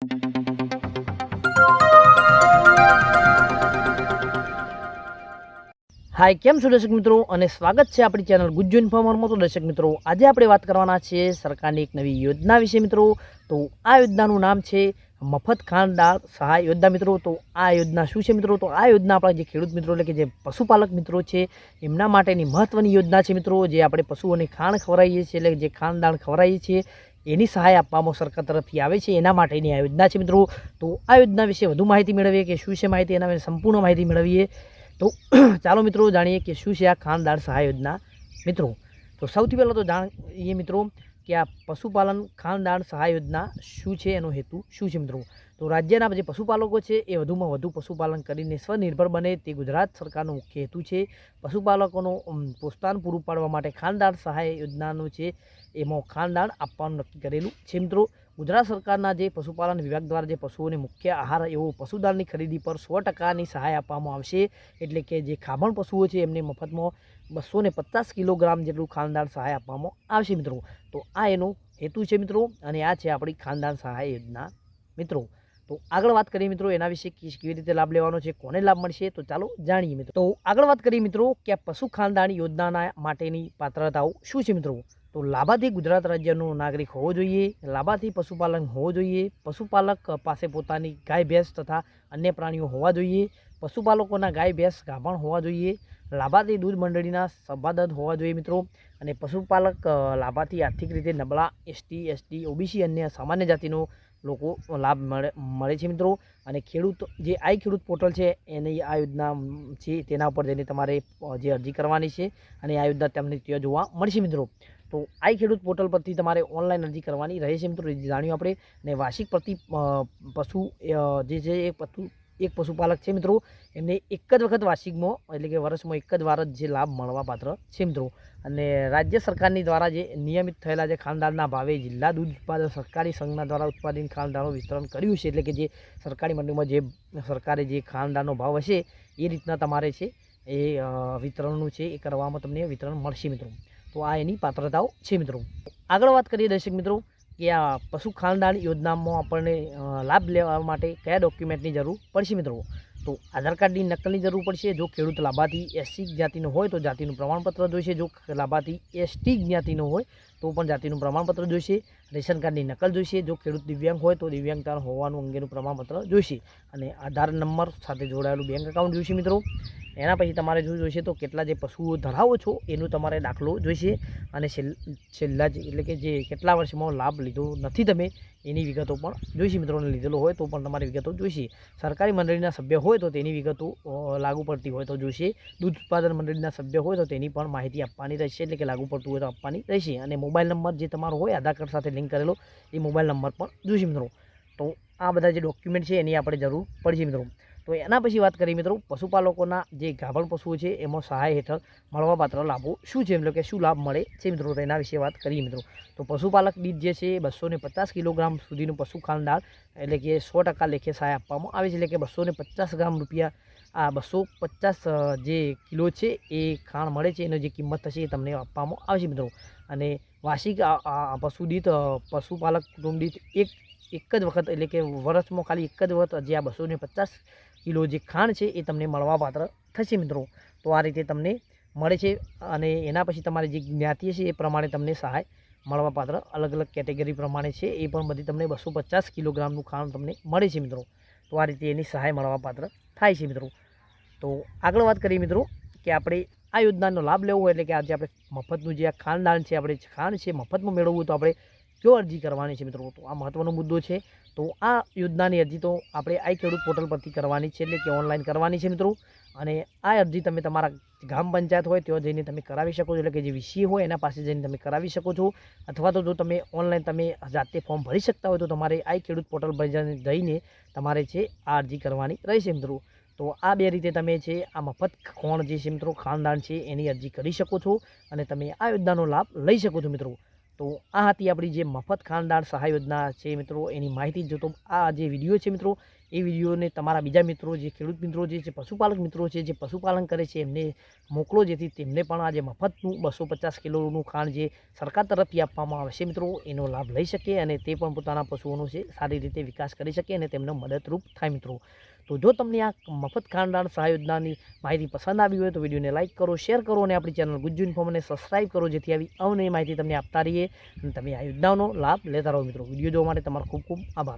હાય, કેમ છો દર્શક મિત્રો? અને સ્વાગત છે આપણી ચેનલ ગુજ્જુ ઇન્ફોર્મરમાં તો દર્શક મિત્રો, આજે આપણે વાત કરવાના છીએ સરકારની એક નવી યોજના વિશે મિત્રો. તો આ યોજનાનું નામ છે મફત ખાનદાર સહાય યોજના મિત્રો. તો આ યોજના શું છે મિત્રો? તો આ યોજના આપણા જે ખેડૂત મિત્રો, એટલે કે જે પશુપાલક મિત્રો છે, એમના માટેની મહત્ત્વની યોજના છે મિત્રો, જે આપણે પશુઓને ખાણ ખવડાવીએ છીએ, એટલે જે ખાંડ દાળ ખવડાવીએ છીએ એની સહાય આપવામાં સરકાર તરફથી આવે છે, એના માટેની આ યોજના છે મિત્રો. તો આ યોજના વિશે વધુ માહિતી મેળવીએ કે શું છે માહિતી, એના વિશે સંપૂર્ણ માહિતી મેળવીએ. તો ચાલો મિત્રો, જાણીએ કે શું છે આ ખાનદાર સહાય યોજના. મિત્રો, તો સૌથી પહેલાં તો જાણીએ મિત્રો કે આ પશુપાલન ખાનદાન સહાય યોજના શું છે, એનો હેતુ શું છે મિત્રો? તો રાજ્યના જે પશુપાલકો છે, એ વધુમાં વધુ પશુપાલન કરીને સ્વનિર્ભર બને તે ગુજરાત સરકારનો મુખ્ય હેતુ છે. પશુપાલકોનો પ્રોત્સાહન પૂરું પાડવા માટે ખાનદાન સહાય યોજનાનું છે, એમાં ખાનદાન આપવાનું નક્કી કરેલું છે મિત્રો. ગુજરાત સરકારના જે પશુપાલન વિભાગ દ્વારા જે પશુઓને મુખ્ય આહાર એવો પશુદાનની ખરીદી પર સો ટકાની સહાય આપવામાં આવશે. એટલે કે જે ખામણ પશુઓ છે એમને મફતમાં બસો પચાસ કિલોગ્રામ જેટલું ખાનદાન સહાય આપવામાં આવશે મિત્રો. તો આ એનો હેતુ છે મિત્રો, અને આ છે આપણી ખાનદાન સહાય યોજના મિત્રો. તો આગળ વાત કરીએ મિત્રો, એના વિશે કેવી રીતે લાભ લેવાનો છે, કોને લાભ મળશે, તો ચાલો જાણીએ મિત્રો. તો આગળ વાત કરીએ મિત્રો, કે આ પશુ ખાનદાન યોજનાના માટેની પાત્રતાઓ શું છે મિત્રો? તો લાભાર્થી ગુજરાત રાજ્યનો નાગરિક હોવો જોઈએ, લાભાર્થી પશુપાલન હોવો જોઈએ, પશુપાલક પાસે પોતાની ગાય, ભેંસ તથા અન્ય પ્રાણીઓ હોવા જોઈએ, પશુપાલકોના ગાય, ભેંસ, ગાભણ હોવા જોઈએ, લાભાર્થી દૂધ મંડળીના સભાદદ હોવા જોઈએ મિત્રો, અને પશુપાલક લાભાથી આર્થિક રીતે નબળા, એસટી એસટી, ઓબીસી અન્ય સામાન્ય જાતિનો લોકો લાભ મળે મળે છે મિત્રો, અને ખેડૂત, જે આઈ ખેડૂત પોર્ટલ છે, એની આ યોજના છે, તેના ઉપર જઈને તમારે જે અરજી કરવાની છે, અને આ યોજના તમને ત્યાં જોવા મળશે મિત્રો. તો આઈ ખેડૂત પોર્ટલ પરથી તમારે ઓનલાઈન અરજી કરવાની રહે છે મિત્રો. જાણ્યું આપણે. અને વાર્ષિક પ્રતિ પશુ જે છે એ પશુ, એક પશુપાલક છે મિત્રો, એમને એક જ વખત વાર્ષિકમાં, એટલે કે વર્ષમાં એક જ વાર જ જે લાભ મળવાપાત્ર છે મિત્રો. અને રાજ્ય સરકારની દ્વારા જે નિયમિત થયેલા જે ખાનદાનના ભાવે જિલ્લા દૂધ ઉત્પાદન, સરકારી સંઘના દ્વારા ઉત્પાદિત ખાનદાનો વિતરણ કર્યું છે, એટલે કે જે સરકારી મંડીમાં જે સરકારે જે ખાનદાનનો ભાવ હશે, એ રીતના તમારે છે એ વિતરણનું છે, એ કરવામાં તમને વિતરણ મળશે મિત્રો. તો આ એની પાત્રતાઓ છે મિત્રો. આગળ વાત કરીએ દર્શક મિત્રો, કે આ પશુ ખાનદાન યોજનામાં આપણને લાભ લેવા માટે કયા ડોક્યુમેન્ટની જરૂર પડશે મિત્રો? તો આધાર કાર્ડની નકલની જરૂર પડશે. જો ખેડૂત લાભાર્થી એસસી જ્ઞાતિનો હોય તો જાતિનું પ્રમાણપત્ર જોઈશે. જો લાભાર્થી એસટી જ્ઞાતિનો હોય તો પણ જાતિનું પ્રમાણપત્ર જોઈશે. રેશન કાર્ડની નકલ જોઈશે. જો ખેડૂત દિવ્યાંગ હોય તો દિવ્યાંગતા હોવાનું અંગેનું પ્રમાણપત્ર જોઈશે. અને આધાર નંબર સાથે જોડાયેલું બેંક એકાઉન્ટ જોઈશે મિત્રો. એના પછી તમારે જો જોઈશે તો કેટલા જે પશુઓ ધરાવો છો, એનું તમારે દાખલો જોઈશે. અને છેલ્લ- જે, એટલે કે જે કેટલા વર્ષમાં લાભ લીધો નથી તમે, એની વિગતો પણ જોઈશે, મિત્રોને લીધેલો હોય તો પણ તમારી વિગતો જોઈશે. સરકારી મંડળીના સભ્ય હોય તો તેની વિગતો લાગુ પડતી હોય તો જોઈશે. દૂધ ઉત્પાદન મંડળીના સભ્ય હોય તો તેની પણ માહિતી આપવાની રહેશે, એટલે કે લાગુ પડતું હોય તો આપવાની રહેશે. અને મોબાઈલ નંબર જે તમારો હોય, આધાર કાર્ડ સાથે લિંક કરેલો, એ મોબાઈલ નંબર પણ જોઈશે, મિત્રો. તો આ બધા જે ડોક્યુમેન્ટ છે, એની આપણે જરૂર પડશે, મિત્રો. તો એના પછી વાત કરીએ મિત્રો, પશુપાલકોના જે ગાભણ પશુઓ છે, એમાં સહાય હેઠળ મળવાપાત્ર લાભો શું છે? એટલે કે શું લાભ મળે છે મિત્રો? તો એના વિશે વાત કરીએ મિત્રો. તો પશુપાલક દીઠ જે છે, એ બસો પચાસ કિલોગ્રામ સુધીનું પશુ ખાંડ એટલે કે સો ટકા લેખે સહાય આપવામાં આવે છે. એટલે કે બસો પચાસ ગ્રામ રૂપિયા, આ બસો પચાસ જે કિલો છે, એ ખાણ મળે છે. એની જે કિંમત થશે એ તમને આપવામાં આવશે મિત્રો. અને વાર્ષિક પશુ દીઠ પશુપાલક કુટુંબ દીઠ એક એક જ વખત, એટલે કે વર્ષમાં ખાલી એક જ વખત જે આ બસો પચાસ કિલો જે ખાંડ છે એ તમને મળવાપાત્ર થશે મિત્રો. તો આ રીતે તમને મળે છે અને એના પછી તમારી જે જ્ઞાતિ છે એ પ્રમાણે તમને સહાય મળવાપાત્ર અલગ અલગ કેટેગરી પ્રમાણે છે. એ પણ બધી તમને બસો પચાસ કિલોગ્રામનું ખાંડ તમને મળે છે મિત્રો. તો આ રીતે એની સહાય મળવાપાત્ર થાય છે મિત્રો. તો આગળ વાત કરીએ મિત્રો કે આપણે આ યોજનાનો લાભ લેવો હોય એટલે કે આજે આપણે મફતનું જે આ ખાનદાન છે, આપણે ખાંડ છે મફતમાં મેળવવું તો આપણે કયો અરજી કરવાની છે મિત્રો, તો આ મહત્ત્વનો મુદ્દો છે. તો આ યોજનાની અરજી તો આપણે આઈ ખેડૂત પોર્ટલ પરથી કરવાની છે, એટલે કે ઓનલાઈન કરવાની છે મિત્રો. અને આ અરજી તમે તમારા ગ્રામ પંચાયત હોય, ત્યાં જઈને તમે કરાવી શકો છો, એટલે કે જે વીસી હોય, એના પાસે જઈને તમે કરાવી શકો છો. અથવા તો જો તમે ઓનલાઈન તમે જાતે ફોર્મ ભરી શકતા હોય, તો તમારે આઈ ખેડૂત પોર્ટલ પર જઈને તમારે છે આ અરજી કરવાની રહેશે મિત્રો. તો આ બે રીતે તમે છે આ મફત ખોણ જે છે મિત્રો, ખાનદાન છે, એની અરજી કરી શકો છો અને તમે આ યોજનાનો લાભ લઈ શકો છો મિત્રો. તો આ હતી આપણી જે મફત ખાનદાન સહાય યોજના છે મિત્રો. એની માહિતી જોતો આ જે વીડિયો છે મિત્રો એ વિડીયોને તમારા બીજા મિત્રો જે ખેડૂત મિત્રો જે છે, પશુપાલક મિત્રો છે, જે પશુપાલન કરે છે, એમને મોકલો જેથી તેમને પણ આજે મફતનું બસો પચાસ કિલોનું ખાંડ જે સરકાર તરફથી આપવામાં આવશે મિત્રો, એનો લાભ લઈ શકે અને તે પણ પોતાના પશુઓનો છે, સારી રીતે વિકાસ કરી શકે અને તેમને મદદરૂપ થાય મિત્રો. તો જો તમને આ મફત ખાંડદાન સહાય યોજનાની માહિતી પસંદ આવી હોય તો વિડીયોને લાઇક કરો, શેર કરો અને આપણી ચેનલ ગુજ્જુ ઇન્ફોર્મને સબસ્ક્રાઇબ કરો જેથી આવી અવનવી માહિતી તમને આપતા રહીએ અને તમે આ યોજનાઓનો લાભ લેતા રહો મિત્રો. વીડિયો જોવા માટે તમારો ખૂબ ખૂબ આભાર.